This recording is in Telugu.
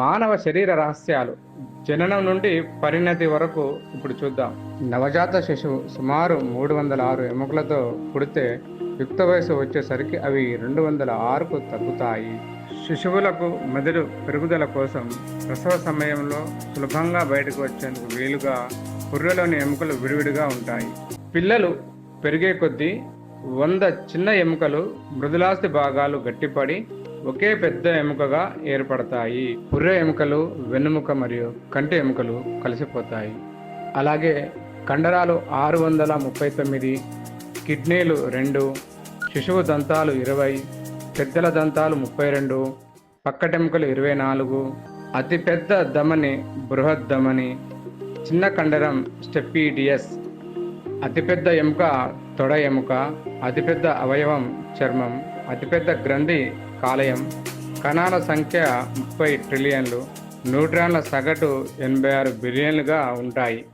మానవ శరీర రహస్యాలు జననం నుండి పరిణతి వరకు ఇప్పుడు చూద్దాం. నవజాత శిశువు సుమారు మూడు వందల ఆరు ఎముకలతో పుడితే యుక్త వయసు వచ్చేసరికి అవి రెండు వందల ఆరుకు తగ్గుతాయి. శిశువులకు మెదడు పెరుగుదల కోసం ప్రసవ సమయంలో సులభంగా బయటకు వచ్చేందుకు వీలుగా పుర్రెలోని ఎముకలు విడివిడిగా ఉంటాయి. పిల్లలు పెరిగే కొద్దీ వంద చిన్న ఎముకలు మృదులాస్తి భాగాలు గట్టిపడి ఒకే పెద్ద ఎముకగా ఏర్పడతాయి. పుర్రె ఎముకలు వెన్నుముక మరియు కంటి ఎముకలు కలిసిపోతాయి. అలాగే కండరాలు ఆరు వందల ముప్పై తొమ్మిది కిడ్నీలు రెండు శిశువు దంతాలు ఇరవై పెద్దల దంతాలు ముప్పై రెండు పక్కటెముకలు ఇరవై నాలుగు అతిపెద్ద ధమని బృహద్ ధమని చిన్న కండరం స్టెప్పీడియస్ అతిపెద్ద ఎముక తొడ ఎముక అతిపెద్ద అవయవం చర్మం అతిపెద్ద గ్రంథి కాలేయం. కణాల సంఖ్య ముప్పై ట్రిలియన్లు. న్యూట్రాన్ల సగటు ఎనభై ఆరు బిలియన్లుగా ఉంటాయి.